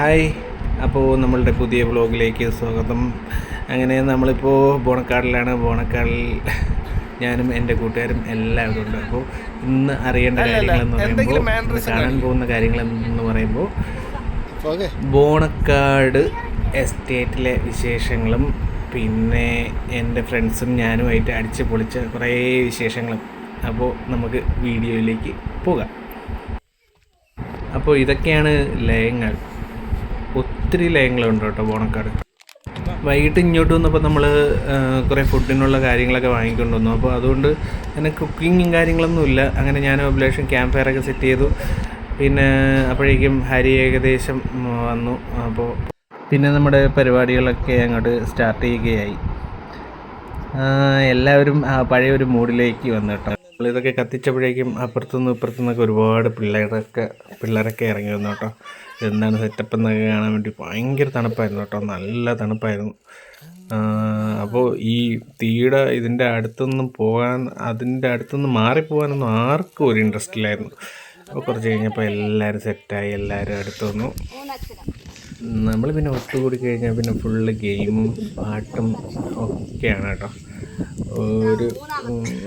Hi. അപ്പോൾ നമ്മളുടെ പുതിയ വ്ളോഗിലേക്ക് സ്വാഗതം. അങ്ങനെ നമ്മളിപ്പോൾ ബോണക്കാടിലാണ്. ബോണക്കാടിൽ ഞാനും എന്റെ കൂട്ടുകാരും എല്ലാവരും ഉണ്ട്. അപ്പോൾ ഇന്ന് അറിയേണ്ട കാര്യങ്ങളെന്ന് പറയുമ്പോൾ കാണാൻ പോകുന്ന കാര്യങ്ങളെന്ന് പറയുമ്പോൾ ഓക്കെ. ബോണക്കാട് എസ്റ്റേറ്റിലെ വിശേഷങ്ങളും പിന്നെ എന്റെ ഫ്രണ്ട്സും ഞാനുമായിട്ട് അടിച്ച് പൊളിച്ച കുറേ വിശേഷങ്ങളും. അപ്പോൾ നമുക്ക് വീഡിയോയിലേക്ക് പോകാം. അപ്പോൾ ഇതൊക്കെയാണ് ലയങ്ങൾ. ഒത്തിരി ലയങ്ങളുണ്ട് കേട്ടോ ബോണക്കാട്. വൈകിട്ട് ഇങ്ങോട്ട് വന്നപ്പോൾ നമ്മൾ കുറേ ഫുഡിനുള്ള കാര്യങ്ങളൊക്കെ വാങ്ങിക്കൊണ്ട് വന്നു അപ്പോൾ അതുകൊണ്ട് അങ്ങനെ കുക്കിങ്ങും കാര്യങ്ങളൊന്നുമില്ല അങ്ങനെ ഞാൻ അഭിലാഷം ക്യാമ്പ് ഫയറൊക്കെ സെറ്റ് ചെയ്തു. പിന്നെ അപ്പോഴേക്കും ഹരി ഏകദേശം വന്നു. അപ്പോൾ പിന്നെ നമ്മുടെ പരിപാടികളൊക്കെ അങ്ങോട്ട് സ്റ്റാർട്ട് ചെയ്യുകയായി. എല്ലാവരും പഴയ ഒരു മൂഡിലേക്ക് വന്നു കേട്ടോ. ഇതൊക്കെ കത്തിച്ചപ്പോഴേക്കും അപ്പുറത്തുനിന്ന് ഇപ്പുറത്തുനിന്നൊക്കെ ഒരുപാട് പിള്ളേരൊക്കെ പിള്ളേരൊക്കെ ഇറങ്ങി വന്നു കേട്ടോ. എന്താണ് സെറ്റപ്പ് എന്നൊക്കെ കാണാൻ വേണ്ടി ഭയങ്കര തണുപ്പായിരുന്നു കേട്ടോ. നല്ല തണുപ്പായിരുന്നു. അപ്പോൾ ഈ തീയുടെ ഇതിന്റെ അടുത്തൊന്നും പോകാൻ അതിന്റെ അടുത്തൊന്നും മാറിപ്പോകാനൊന്നും ആർക്കും ഒരു ഇൻട്രസ്റ്റ് ഇല്ലായിരുന്നു. അപ്പോൾ കുറച്ച് കഴിഞ്ഞപ്പോൾ എല്ലാവരും സെറ്റായി എല്ലാവരും അടുത്ത് വന്നു. നമ്മൾ പിന്നെ ഒത്തുകൂടി കഴിഞ്ഞാൽ പിന്നെ ഫുള്ള് ഗെയിമും പാട്ടും ഒക്കെയാണ് കേട്ടോ. ഒരു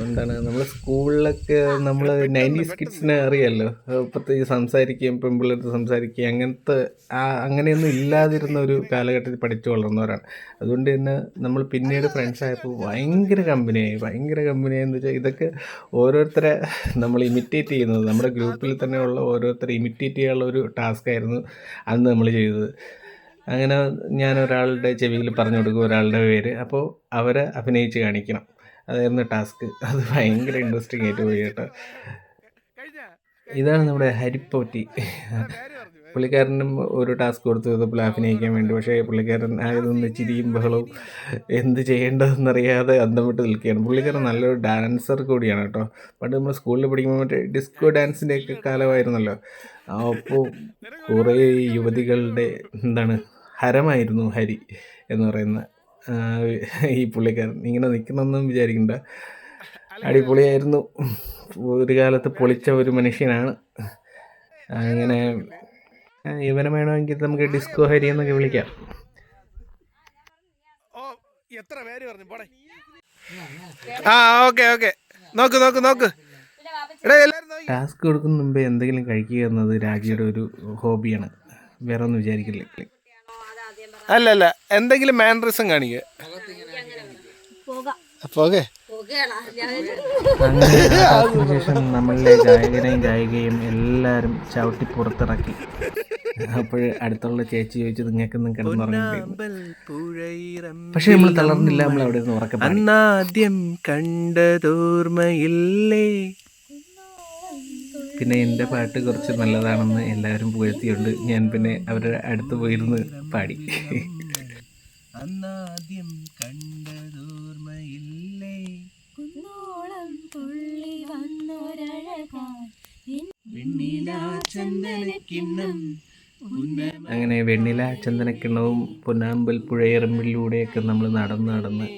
എന്താണ് നമ്മൾ സ്കൂളിലൊക്കെ നമ്മൾ നയന്റീസ് കിഡ്സിനെ അറിയാമല്ലോ പ്രത്യേകിച്ച് സംസാരിക്കുകയും പെൺപിള്ളേർക്ക് സംസാരിക്കുകയും അങ്ങനത്തെ ആ അങ്ങനെയൊന്നും ഇല്ലാതിരുന്ന ഒരു കാലഘട്ടത്തിൽ പഠിച്ചു വളർന്നവരാണ്. അതുകൊണ്ട് തന്നെ നമ്മൾ പിന്നീട് ഫ്രണ്ട്സ് ആയപ്പോൾ ഭയങ്കര കമ്പനിയായി. ഭയങ്കര കമ്പനിയായെന്ന് വെച്ചാൽ ഇതൊക്കെ ഓരോരുത്തരെ നമ്മൾ ഇമിറ്റേറ്റ് ചെയ്യുന്നത്. നമ്മുടെ ഗ്രൂപ്പിൽ തന്നെയുള്ള ഓരോരുത്തരെ ഇമിറ്റേറ്റ് ചെയ്യാനുള്ള ഒരു ടാസ്ക് ആയിരുന്നു അന്ന് നമ്മൾ ചെയ്തത്. അങ്ങനെ ഞാൻ ഒരാളുടെ ചെവിയിൽ പറഞ്ഞു കൊടുക്കും ഒരാളുടെ പേര്. അപ്പോൾ അവരെ അഭിനയിച്ച് കാണിക്കണം. അതായിരുന്നു ടാസ്ക്. അത് ഭയങ്കര ഇൻട്രസ്റ്റിംഗ് ആയിട്ട് പോയി കേട്ടോ. ഇതാണ് നമ്മുടെ ഹരിപ്പോറ്റി. പുള്ളിക്കാരനും ഒരു ടാസ്ക് കൊടുത്തു. ഇതപ്പോൾ അഭിനയിക്കാൻ വേണ്ടി. പക്ഷേ പുള്ളിക്കാരൻ ആയതൊന്ന് ചിരിയും ബഹളവും എന്ത് ചെയ്യേണ്ടതെന്നറിയാതെ അന്തം നിൽക്കുകയാണ്. പുള്ളിക്കാരൻ നല്ലൊരു ഡാൻസർ കൂടിയാണ് കേട്ടോ. പണ്ട് നമ്മൾ സ്കൂളിൽ പഠിക്കുമ്പോൾ മറ്റേ ഡിസ്കോ ഡാൻസിന്റെയൊക്കെ കാലമായിരുന്നല്ലോ. അപ്പോൾ കുറേ യുവതികളുടെ എന്താണ് ഹരമായിരുന്നു ഹരി എന്ന് പറയുന്ന ഈ പുള്ളിക്കാരൻ. ഇങ്ങനെ നിൽക്കണമെന്നും വിചാരിക്കണ്ട. അടിപൊളിയായിരുന്നു. ഒരു കാലത്ത് പൊളിച്ച ഒരു മനുഷ്യനാണ്. അങ്ങനെ ഇവനെ വേണമെങ്കിൽ നമുക്ക് ഡിസ്കോ ഹരി എന്നൊക്കെ വിളിക്കാം. എത്ര പേര് പറഞ്ഞു? പോടെ. ആ ഓക്കെ ഓക്കെ. നോക്ക് നോക്ക് നോക്കി. ടാസ്ക് കൊടുക്കുന്ന മുമ്പേ എന്തെങ്കിലും കഴിക്കുക എന്നത് രാജിയുടെ ഒരു ഹോബിയാണ്. വേറെ ഒന്നും വിചാരിക്കില്ല. അല്ല അല്ല എന്തെങ്കിലും മാനറിസം കാണിക്കുക അങ്ങനെ അതിനുശേഷം നമ്മളിലെ ഗായകനെയും ഗായികയും എല്ലാവരും ചവിട്ടി പുറത്തിറക്കി. അപ്പോൾ അടുത്തുള്ള ചേച്ചി ചോദിച്ചു നിങ്ങൾക്കൊന്നും പക്ഷെ നമ്മൾ തളർന്നില്ല നമ്മൾ അവിടെ നിന്ന് ഉറക്കം. അന്നാദ്യം കണ്ടതോർമ്മയില്ലേ? പിന്നെ എന്റെ പാട്ട് കുറച്ച് നല്ലതാണെന്ന് എല്ലാവരും പുകഴ്ത്തിയുണ്ട്. ഞാൻ പിന്നെ അവരുടെ അടുത്ത് പോയിരുന്ന് പാടി. അന്നാദ്യം കണ്ടതോർമ്മയില്ലേ? കുന്നോളം തുള്ളി അങ്ങനെ വെണ്ണില ചന്ദനക്കിണ്ണവും പൊന്നാമ്പൽ പുഴയിറമ്പിലൂടെയൊക്കെ നമ്മൾ നടന്ന് നടന്ന്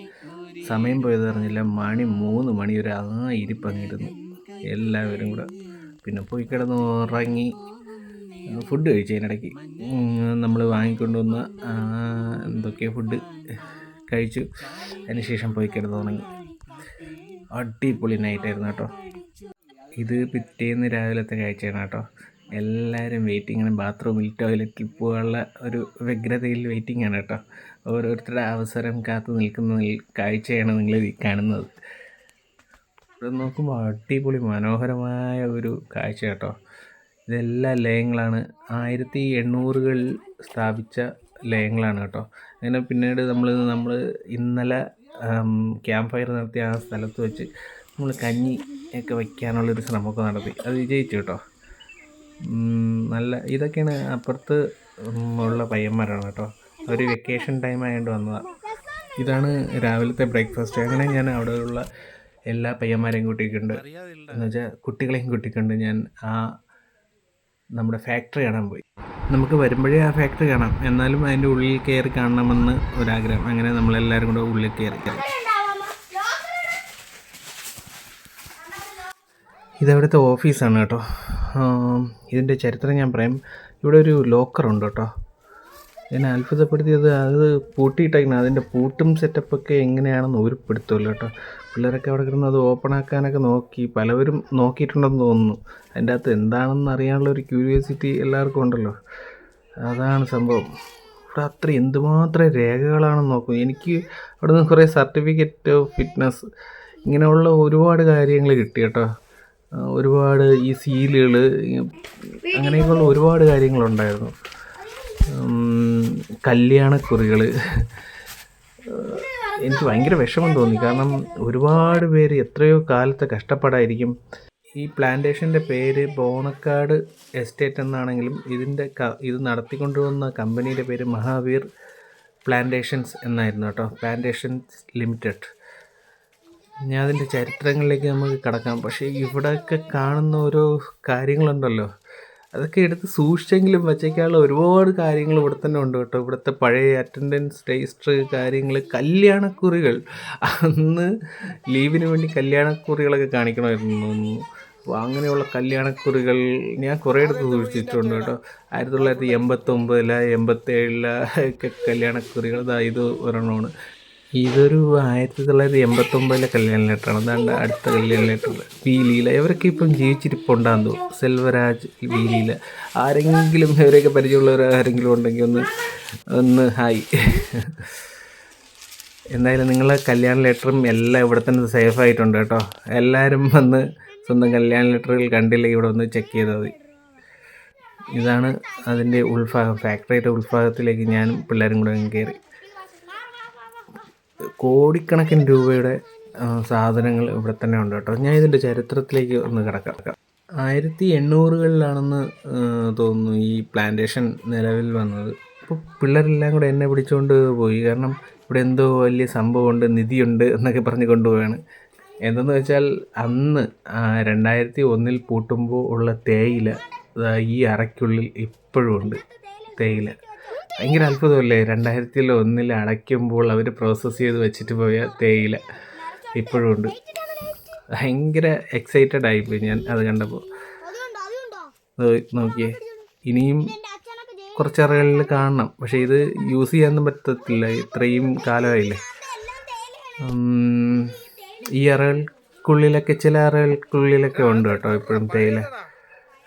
സമയം പോയതറിഞ്ഞില്ല. മണി മൂന്ന് മണി ഒരു ആ ഇരിപ്പങ്ങിരുന്നു എല്ലാവരും കൂടെ പിന്നെ പോയി കിടന്ന് ഉറങ്ങി ഫുഡ് കഴിച്ചതിനിടയ്ക്ക് നമ്മൾ വാങ്ങിക്കൊണ്ടുവന്ന ആ, എന്തൊക്കെയോ ഫുഡ് കഴിച്ചു. അതിനുശേഷം പോയി കിടന്ന് ഉറങ്ങി. അടിപൊളി നൈറ്റായിരുന്നു കേട്ടോ. ഇത് പിറ്റേന്ന് രാവിലത്തെ കാഴ്ചയാണ് കേട്ടോ. എല്ലാവരും വെയിറ്റിംഗ് ആണ്. ബാത്റൂമിൽ ടോയ്ലറ്റിൽ പോകാനുള്ള ഒരു വ്യഗ്രതയിൽ വെയിറ്റിംഗ് ആണ് കേട്ടോ. ഓരോരുത്തരുടെ അവസരം കാത്തു നിൽക്കുന്ന നിൽ- കാഴ്ചയാണ് നിങ്ങൾ കാണുന്നത്. ഇവിടെ നോക്കുമ്പോൾ അടിപൊളി മനോഹരമായ ഒരു കാഴ്ച കേട്ടോ. ഇതെല്ലാം ലയങ്ങളാണ്. ആയിരത്തി എണ്ണൂറുകളിൽ സ്ഥാപിച്ച ലയങ്ങളാണ് കേട്ടോ. അങ്ങനെ പിന്നീട് നമ്മൾ നമ്മൾ ഇന്നലെ ക്യാമ്പ് ഫയർ നടത്തിയ ആ സ്ഥലത്ത് വെച്ച് നമ്മൾ കഞ്ഞി ഒക്കെ വയ്ക്കാനുള്ളൊരു ശ്രമമൊക്കെ നടത്തി. അത് വിജയിച്ചു കേട്ടോ. നല്ല ഇതൊക്കെയാണ് അപ്പുറത്ത് ഉള്ള പയ്യന്മാരാണ് കേട്ടോ. ഒരു വെക്കേഷൻ ടൈം ആയതുകൊണ്ട് വന്നതാണ് ഇതാണ് രാവിലത്തെ ബ്രേക്ക്ഫാസ്റ്റ് അങ്ങനെ ഞാൻ അവിടെയുള്ള എല്ലാ പയ്യന്മാരെയും കൂട്ടിയിട്ടുണ്ട്. എന്ന് വെച്ചാൽ കുട്ടികളെയും കൂട്ടിക്കൊണ്ട് ഞാൻ ആ നമ്മുടെ ഫാക്ടറി കാണാൻ പോയി. നമുക്ക് വരുമ്പോഴേ ആ ഫാക്ടറി കാണാം. എന്നാലും അതിന്റെ ഉള്ളിൽ കയറി കാണണമെന്ന് ഒരാഗ്രഹം. അങ്ങനെ നമ്മളെല്ലാവരും കൂടെ ഉള്ളിൽ കയറി. ഇതവിടുത്തെ ഓഫീസാണ് കേട്ടോ. ഇതിന്റെ ചരിത്രം ഞാൻ പറയാം. ഇവിടെ ഒരു ലോക്കറുണ്ട് കേട്ടോ. എന്നെ അത്ഭുതപ്പെടുത്തിയത് അത് പൂട്ടിയിട്ടേക്കണം. അതിന്റെ പൂട്ടും സെറ്റപ്പൊക്കെ എങ്ങനെയാണെന്ന് ഒരു പിടുത്തമില്ല കേട്ടോ. പിള്ളേരൊക്കെ അവിടെ കിടന്ന് അത് ഓപ്പൺ ആക്കാനൊക്കെ നോക്കി. പലവരും നോക്കിയിട്ടുണ്ടെന്ന് തോന്നുന്നു. അതിന്റെ അകത്ത് എന്താണെന്ന് അറിയാനുള്ള ഒരു ക്യൂരിയോസിറ്റി എല്ലാവർക്കും ഉണ്ടല്ലോ. അതാണ് സംഭവം. ഇവിടെ അത്ര എന്തുമാത്രം രേഖകളാണെന്ന് നോക്കും. എനിക്ക് അവിടെ നിന്ന് കുറേ സർട്ടിഫിക്കറ്റ് ഓഫ് ഫിറ്റ്നസ് ഇങ്ങനെയുള്ള ഒരുപാട് കാര്യങ്ങൾ കിട്ടി കേട്ടോ. ഒരുപാട് ഈ സീലുകൾ അങ്ങനെയൊക്കെയുള്ള ഒരുപാട് കാര്യങ്ങളുണ്ടായിരുന്നു. കല്യാണക്കുറികൾ എനിക്ക് ഭയങ്കര വിഷമം തോന്നി. കാരണം ഒരുപാട് പേര് എത്രയോ കാലത്തെ കഷ്ടപ്പാടായിരിക്കും. ഈ പ്ലാന്റേഷന്റെ പേര് ബോണക്കാട് എസ്റ്റേറ്റ് എന്നാണെങ്കിലും ഇതിന്റെ ഇത് നടത്തിക്കൊണ്ടുവന്ന കമ്പനിയുടെ പേര് മഹാവീർ പ്ലാന്റേഷൻസ് എന്നായിരുന്നു കേട്ടോ. Plantations limited. ഞാൻ അതിന്റെ ചരിത്രങ്ങളിലേക്ക് നമുക്ക് കടക്കാം. പക്ഷേ ഇവിടെയൊക്കെ കാണുന്ന ഓരോ കാര്യങ്ങളുണ്ടല്ലോ. അതൊക്കെ എടുത്ത് സൂക്ഷിച്ചെങ്കിലും വച്ചേക്കാനുള്ള ഒരുപാട് കാര്യങ്ങൾ ഇവിടെ തന്നെ ഉണ്ട് കേട്ടോ. ഇവിടുത്തെ പഴയ അറ്റൻഡൻസ് രജിസ്റ്റർ കാര്യങ്ങൾ കല്യാണക്കുറികൾ. അന്ന് ലീവിന് വേണ്ടി കല്യാണക്കുറികളൊക്കെ കാണിക്കണമായിരുന്നു. അപ്പോൾ അങ്ങനെയുള്ള കല്യാണക്കുറികൾ ഞാൻ കുറേ എടുത്ത് സൂക്ഷിച്ചിട്ടുണ്ട് കേട്ടോ. ആയിരത്തി തൊള്ളായിരത്തി എൺപത്തൊമ്പതിലെ എൺപത്തേഴിലെ ഒക്കെ കല്യാണക്കുറികൾ ഇതാ ഇത് ഒരെണ്ണമാണ്. ഇതൊരു ആയിരത്തി തൊള്ളായിരത്തി എൺപത്തൊമ്പതിലെ കല്യാണ ലെറ്റർ ആണ്. അതാണ് അടുത്ത കല്യാണ ലെറ്റർ പി ലീല. ഇവരൊക്കെ ഇപ്പം ജീവിച്ചിരിപ്പുണ്ടാന്ന് തോന്നുന്നു. സെൽവരാജ് വി ലീല. ആരെങ്കിലും ഇവരെയൊക്കെ പരിചയമുള്ളവർ ആരെങ്കിലും ഉണ്ടെങ്കിൽ ഒന്ന് ഒന്ന് ഹായ് എന്തായാലും നിങ്ങളെ കല്യാണ ലെറ്ററും എല്ലാം ഇവിടെ തന്നെ സേഫ് ആയിട്ടുണ്ട് കേട്ടോ. എല്ലാവരും വന്ന് സ്വന്തം കല്യാണ ലെറ്ററുകൾ കണ്ടില്ലെങ്കിൽ ഇവിടെ ഒന്ന് ചെക്ക് ചെയ്താൽ മതി. ഇതാണ് അതിന്റെ ഉൾഭാഗം. ഫാക്ടറിയുടെ ഉൾഭാഗത്തിലേക്ക് ഞാനും പിള്ളേരും കൂടെ കയറി. കോടിക്കണക്കിന് രൂപയുടെ സാധനങ്ങൾ ഇവിടെ തന്നെ ഉണ്ട് കേട്ടോ. ഞാൻ ഇതിന്റെ ചരിത്രത്തിലേക്ക് ഒന്ന് കിടക്കാം. ആയിരത്തി എണ്ണൂറുകളിലാണെന്ന് തോന്നുന്നു ഈ പ്ലാന്റേഷൻ നിലവിൽ വന്നത്. അപ്പോൾ പിള്ളേരെല്ലാം കൂടെ എന്നെ പിടിച്ചുകൊണ്ട് പോയി. കാരണം ഇവിടെ എന്തോ വലിയ സംഭവമുണ്ട് നിധിയുണ്ട് എന്നൊക്കെ പറഞ്ഞ് കൊണ്ടുപോവാണ്. എന്തെന്ന് വെച്ചാൽ അന്ന് രണ്ടായിരത്തി ഒന്നിൽ പൂട്ടുമ്പോൾ ഉള്ള തേയില ഈ അറയ്ക്കുള്ളിൽ ഇപ്പോഴും ഉണ്ട് തേയില. ഭയങ്കര അത്ഭുതമല്ലേ? രണ്ടായിരത്തി ഒന്നിൽ അടയ്ക്കുമ്പോൾ അവർ പ്രോസസ്സ് ചെയ്ത് വെച്ചിട്ട് പോയ തേയില ഇപ്പോഴും ഉണ്ട്. ഭയങ്കര എക്സൈറ്റഡ് ആയിപ്പോയി ഞാൻ അത് കണ്ടപ്പോൾ. നോക്കിയേ. ഇനിയും കുറച്ച് അറകളിൽ കാണണം. പക്ഷേ ഇത് യൂസ് ചെയ്യാനൊന്നും പറ്റത്തില്ല. ഇത്രയും കാലമായില്ലേ. ഈ അറകൾക്കുള്ളിലൊക്കെ ചില അറകൾക്കുള്ളിലൊക്കെ ഉണ്ട് കേട്ടോ ഇപ്പോഴും തേയില.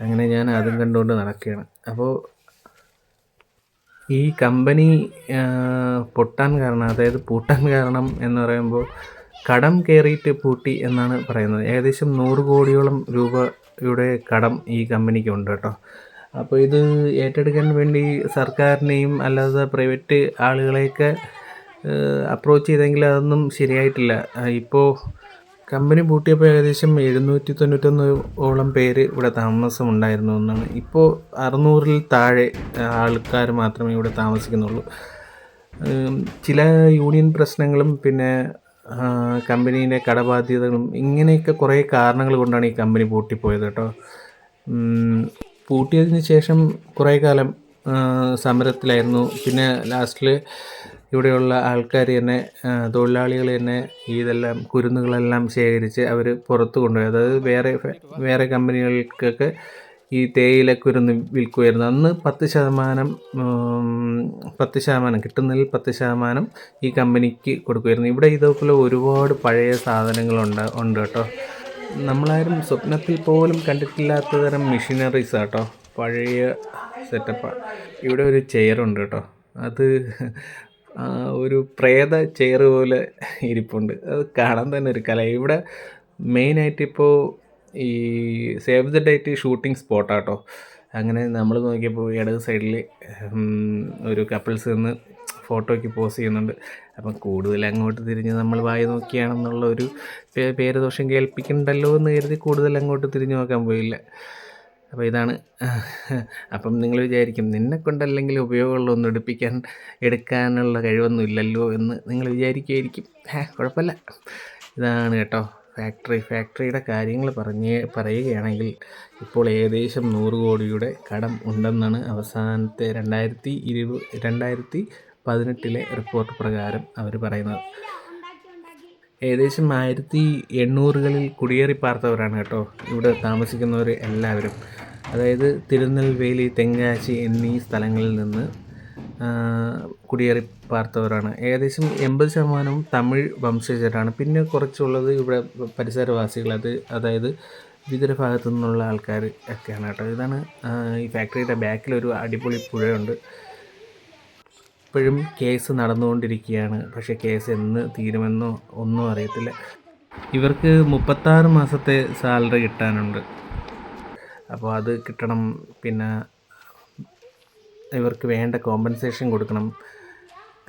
അങ്ങനെ ഞാൻ അതും കണ്ടുകൊണ്ട് നടക്കുകയാണ്. അപ്പോൾ ഈ കമ്പനി പൊട്ടാൻ കാരണം അതായത് പൂട്ടാൻ കാരണം എന്ന് പറയുമ്പോൾ കടം കയറിയിട്ട് പൂട്ടി എന്നാണ് പറയുന്നത്. ഏകദേശം നൂറ് കോടിയോളം രൂപയുടെ കടം ഈ കമ്പനിക്ക് ഉണ്ട് കേട്ടോ. അപ്പോൾ ഇത് ഏറ്റെടുക്കാൻ വേണ്ടി സർക്കാരിനെയും അല്ലാതെ പ്രൈവറ്റ് ആളുകളെയൊക്കെ അപ്രോച്ച് ചെയ്തെങ്കിൽ അതൊന്നും ശരിയായിട്ടില്ല. ഇപ്പോൾ കമ്പനി പൂട്ടിയപ്പോൾ ഏകദേശം എഴുന്നൂറ്റി തൊണ്ണൂറ്റൊന്ന് ഓളം പേര് ഇവിടെ താമസമുണ്ടായിരുന്നു എന്നാണ്. ഇപ്പോൾ അറുന്നൂറിൽ താഴെ ആൾക്കാർ മാത്രമേ ഇവിടെ താമസിക്കുന്നുള്ളൂ. ചില യൂണിയൻ പ്രശ്നങ്ങളും പിന്നെ കമ്പനിയിലെ കടബാധ്യതകളും ഇങ്ങനെയൊക്കെ കുറേ കാരണങ്ങൾ കൊണ്ടാണ് ഈ കമ്പനി പൂട്ടിപ്പോയത് കേട്ടോ. പൂട്ടിയതിന് ശേഷം കുറേ കാലം സമരത്തിലായിരുന്നു. പിന്നെ ലാസ്റ്റിൽ ഇവിടെയുള്ള ആൾക്കാർ തന്നെ തൊഴിലാളികൾ തന്നെ ഇതെല്ലാം കുരുന്നുകളെല്ലാം ശേഖരിച്ച് അവർ പുറത്ത് കൊണ്ടുപോയി. അതായത് വേറെ വേറെ കമ്പനികൾക്കൊക്കെ ഈ തേയില കുരുന്ന് വിൽക്കുമായിരുന്നു അന്ന് പത്ത് ശതമാനം പത്ത് ശതമാനം കിട്ടുന്നതിൽ പത്ത് ശതമാനം ഈ കമ്പനിക്ക് കൊടുക്കുമായിരുന്നു ഇവിടെ ഇതേപോലെ ഒരുപാട് പഴയ സാധനങ്ങളുണ്ട് ഉണ്ട് കേട്ടോ. നമ്മളാരും സ്വപ്നത്തിൽ പോലും കണ്ടിട്ടില്ലാത്ത തരം മെഷീനറീസ് കേട്ടോ. പഴയ സെറ്റപ്പാണ് ഇവിടെ ഒരു ചെയറുണ്ട് കേട്ടോ. അത് ഒരു പ്രേത ചെയർ പോലെ ഇരിപ്പുണ്ട്. അത് കാണാൻ തന്നെ ഒരു കല. ഇവിടെ മെയിനായിട്ട് ഇപ്പോൾ ഈ സേവ് ദ ഡേറ്റ് ഷൂട്ടിംഗ് സ്പോട്ടാട്ടോ അങ്ങനെ നമ്മൾ നോക്കിയപ്പോൾ ഇടത് സൈഡിൽ ഒരു കപ്പിൾസ് നിന്ന് ഫോട്ടോയ്ക്ക് പോസ് ചെയ്യുന്നുണ്ട്. അപ്പം കൂടുതൽ അങ്ങോട്ട് തിരിഞ്ഞ് നമ്മൾ വായി നോക്കിയാണെന്നുള്ള ഒരു പേര് ദോഷം കേൾപ്പിക്കണ്ടല്ലോ എന്ന് കരുതി കൂടുതൽ അങ്ങോട്ട് തിരിഞ്ഞു നോക്കാൻ പോയില്ല. അപ്പോൾ ഇതാണ്. അപ്പം നിങ്ങൾ വിചാരിക്കും നിന്നെ കൊണ്ടല്ലെങ്കിൽ ഒന്ന് എടുപ്പിക്കാൻ എടുക്കാനുള്ള കഴിവൊന്നും ഇല്ലല്ലോ എന്ന് നിങ്ങൾ വിചാരിക്കുമായിരിക്കും ഏ കുഴപ്പമില്ല. ഇതാണ് കേട്ടോ. ഫാക്ടറി ഫാക്ടറിയുടെ കാര്യങ്ങൾ പറഞ്ഞ് പറയുകയാണെങ്കിൽ ഇപ്പോൾ ഏകദേശം നൂറ് കോടിയുടെ കടം ഉണ്ടെന്നാണ് അവസാനത്തെ രണ്ടായിരത്തി ഇരുപത് രണ്ടായിരത്തി പതിനെട്ടിലെ റിപ്പോർട്ട് പ്രകാരം അവർ പറയുന്നത്. ഏകദേശം ആയിരത്തി എണ്ണൂറുകളിൽ കുടിയേറി പാർത്തവരാണ് കേട്ടോ ഇവിടെ താമസിക്കുന്നവർ എല്ലാവരും. അതായത് തിരുനെൽവേലി തെങ്കാശി എന്നീ സ്ഥലങ്ങളിൽ നിന്ന് കുടിയേറി പാർത്തവരാണ്. ഏകദേശം എൺപത് ശതമാനവും തമിഴ് വംശജരാണ്. പിന്നെ കുറച്ചുള്ളത് ഇവിടെ പരിസരവാസികൾ അത് അതായത് വിവിധ ഭാഗത്തു നിന്നുള്ള ആൾക്കാർ ഒക്കെയാണ് കേട്ടോ. ഇതാണ് ഈ ഫാക്ടറിയുടെ ബാക്കിലൊരു അടിപൊളി പുഴയുണ്ട്. ഇപ്പോഴും കേസ് നടന്നുകൊണ്ടിരിക്കുകയാണ്. പക്ഷേ കേസ് എന്ന് തീരുമെന്നോ ഒന്നും അറിയത്തില്ല. ഇവർക്ക് മുപ്പത്താറ് മാസത്തെ സാലറി കിട്ടാനുണ്ട്. അപ്പോൾ അത് കിട്ടണം. പിന്നെ ഇവർക്ക് വേണ്ട കോമ്പൻസേഷൻ കൊടുക്കണം.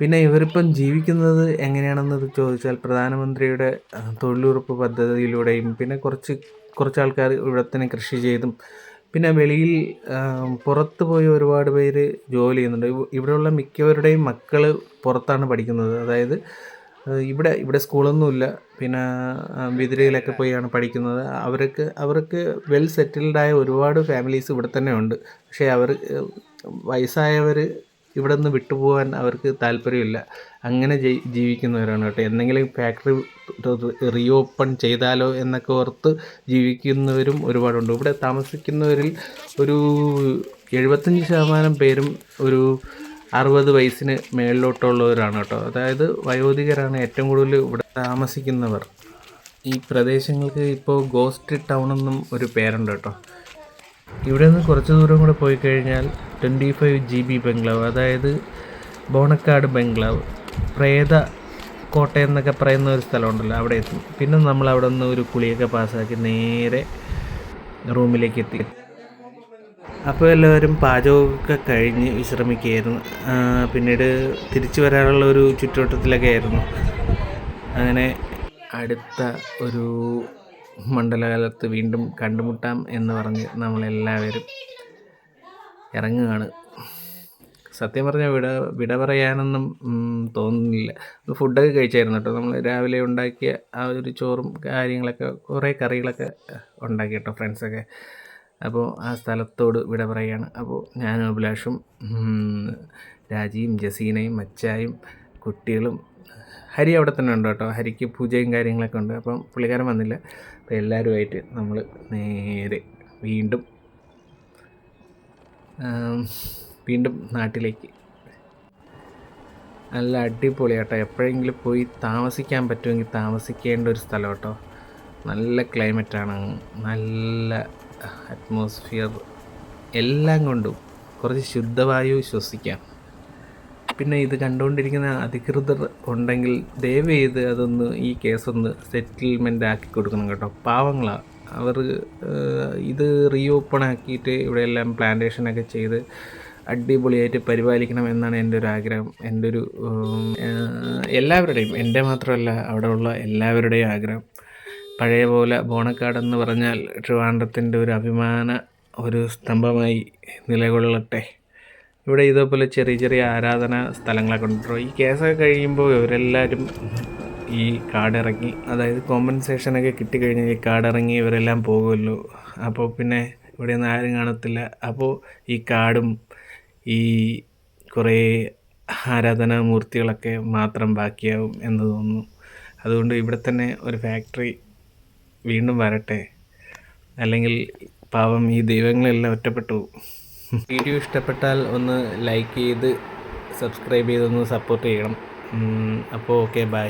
പിന്നെ ഇവരിപ്പം ജീവിക്കുന്നത് എങ്ങനെയാണെന്നത് ചോദിച്ചാൽ പ്രധാനമന്ത്രിയുടെ തൊഴിലുറപ്പ് പദ്ധതിയിലൂടെയും പിന്നെ കുറച്ച് കുറച്ച് ആൾക്കാർ ഇവിടെ തന്നെ കൃഷി ചെയ്തും പിന്നെ വെളിയിൽ പുറത്ത് പോയി ഒരുപാട് പേര് ജോലി ചെയ്യുന്നുണ്ട്. ഇവ- ഇവിടെയുള്ള മിക്കവരുടെയും മക്കൾ പുറത്താണ് പഠിക്കുന്നത്. അതായത് ഇവിടെ ഇവിടെ സ്കൂളൊന്നുമില്ല. പിന്നെ ആ, വിതിരയിലൊക്കെ പോയാണ് പഠിക്കുന്നത്. അവർക്ക് അവർക്ക് വെൽ സെറ്റിൽഡായ ഒരുപാട് ഫാമിലീസ് ഇവിടെ തന്നെ ഉണ്ട്. പക്ഷേ അവർ വയസ്സായവർ ഇവിടെ നിന്ന് വിട്ടുപോകാൻ അവർക്ക് താല്പര്യമില്ല. അങ്ങനെ ജീവിക്കുന്നവരാണ് കേട്ടോ. എന്തെങ്കിലും ഫാക്ടറി റീഓപ്പൺ ചെയ്താലോ എന്നൊക്കെ ഓർത്ത് ജീവിക്കുന്നവരും ഒരുപാടുണ്ട്. ഇവിടെ താമസിക്കുന്നവരിൽ ഒരു എഴുപത്തഞ്ച് ശതമാനം പേരും ഒരു അറുപത് വയസ്സിന് മേളിലോട്ടുള്ളവരാണ് കേട്ടോ. അതായത് വയോധികരാണ് ഏറ്റവും കൂടുതൽ ഇവിടെ താമസിക്കുന്നവർ. ഈ പ്രദേശങ്ങൾക്ക് ഇപ്പോൾ ഗോസ്റ്റ് ടൗൺ എന്നും ഒരു പേരുണ്ട് കേട്ടോ. ഇവിടെ നിന്ന് കുറച്ച് ദൂരം കൂടെ പോയി കഴിഞ്ഞാൽ ട്വന്റി ഫൈവ് ജി ബി ബംഗ്ലാവ് അതായത് ബോണക്കാട് ബംഗ്ലാവ്. പ്രേത കോട്ടയം എന്നൊക്കെ പറയുന്ന ഒരു സ്ഥലമുണ്ടല്ലോ അവിടെ എത്തും. പിന്നെ നമ്മൾ അവിടെ നിന്ന് ഒരു കുളിയൊക്കെ പാസ്സാക്കി നേരെ റൂമിലേക്ക് എത്തി. അപ്പോൾ എല്ലാവരും പാചകമൊക്കെ കഴിഞ്ഞ് വിശ്രമിക്കുകയായിരുന്നു. പിന്നീട് തിരിച്ചു വരാനുള്ള ഒരു ചുറ്റുവട്ടത്തിലൊക്കെ ആയിരുന്നു. അങ്ങനെ അടുത്ത ഒരു മണ്ഡലകാലത്ത് വീണ്ടും കണ്ടുമുട്ടാം എന്ന് പറഞ്ഞ് നമ്മളെല്ലാവരും ഇറങ്ങുകയാണ്. സത്യം പറഞ്ഞാൽ വിട വിട പറയാനൊന്നും തോന്നുന്നില്ല. ഫുഡൊക്കെ കഴിച്ചായിരുന്നു കേട്ടോ. നമ്മൾ രാവിലെ ഉണ്ടാക്കിയ ആ ഒരു ചോറും കാര്യങ്ങളൊക്കെ കുറേ കറികളൊക്കെ ഉണ്ടാക്കി കേട്ടോ ഫ്രണ്ട്സൊക്കെ. അപ്പോൾ ആ സ്ഥലത്തോട് വിട പറയുകയാണ് അപ്പോൾ ഞാനും അഭിലാഷും രാജിയും ജസീനയും മച്ചായും കുട്ടികളും ഹരി അവിടെ തന്നെ ഉണ്ട് കേട്ടോ. ഹരിക്ക് പൂജയും കാര്യങ്ങളൊക്കെ ഉണ്ട്. അപ്പം പുള്ളിക്കാരൻ വന്നില്ല. അപ്പോൾ എല്ലാവരുമായിട്ട് നമ്മൾ നേരെ വീണ്ടും വീണ്ടും നാട്ടിലേക്ക്. നല്ല അടിപൊളി അടിപൊളിയാട്ടോ. എപ്പോഴെങ്കിലും പോയി താമസിക്കാൻ പറ്റുമെങ്കിൽ താമസിക്കേണ്ട ഒരു സ്ഥലം കേട്ടോ നല്ല ക്ലൈമറ്റാണ്. നല്ല അറ്റ്മോസ്ഫിയർ. എല്ലാം കൊണ്ടും കുറച്ച് ശുദ്ധവായു ശ്വസിക്കാം. പിന്നെ ഇത് കണ്ടുകൊണ്ടിരിക്കുന്ന അധികൃതർ ഉണ്ടെങ്കിൽ ദയവ് ചെയ്ത് അതൊന്ന് ഈ കേസൊന്ന് സെറ്റിൽമെന്റ് ആക്കി കൊടുക്കണം കേട്ടോ. പാവങ്ങളാണ് അവർ ഇത് റീഓപ്പൺ ആക്കിയിട്ട് ഇവിടെ എല്ലാം പ്ലാന്റേഷനൊക്കെ ചെയ്ത് അടിപൊളിയായിട്ട് പരിപാലിക്കണം എന്നാണ് എന്റെ ഒരു ആഗ്രഹം. എന്റെ ഒരു എല്ലാവരുടെയും എന്റെ മാത്രമല്ല അവിടെയുള്ള എല്ലാവരുടെയും ആഗ്രഹം. പഴയ പോലെ ബോണക്കാട് എന്ന് പറഞ്ഞാൽ ട്രിവാൻഡ്രത്തിന്റെ ഒരു അഭിമാന ഒരു സ്തംഭമായി നിലകൊള്ളട്ടെ. ഇവിടെ ഇതേപോലെ ചെറിയ ചെറിയ ആരാധന സ്ഥലങ്ങളൊക്കെ ഉണ്ടോ ഈ കേസൊക്കെ കഴിയുമ്പോൾ ഇവരെല്ലാവരും ഈ കാടിറങ്ങി അതായത് കോമ്പൻസേഷനൊക്കെ കിട്ടിക്കഴിഞ്ഞാൽ ഈ കാടിറങ്ങി ഇവരെല്ലാം പോകുമല്ലോ. അപ്പോൾ പിന്നെ ഇവിടെ ഒന്നും ആരും കാണത്തില്ല. അപ്പോൾ ഈ കാടും ഈ കുറേ ആരാധനാ മൂർത്തികളൊക്കെ മാത്രം ബാക്കിയാവും എന്ന് തോന്നുന്നു. അതുകൊണ്ട് ഇവിടെ തന്നെ ഒരു ഫാക്ടറി വീണ്ടും വരട്ടെ. അല്ലെങ്കിൽ പാവം ഈ ദൈവങ്ങളെല്ലാം ഒറ്റപ്പെട്ടു. വീഡിയോ ഇഷ്ടപ്പെട്ടാൽ ഒന്ന് ലൈക്ക് ചെയ്ത് സബ്സ്ക്രൈബ് ചെയ്തൊന്ന് സപ്പോർട്ട് ചെയ്യണം. അപ്പോൾ ഓക്കെ ബൈ.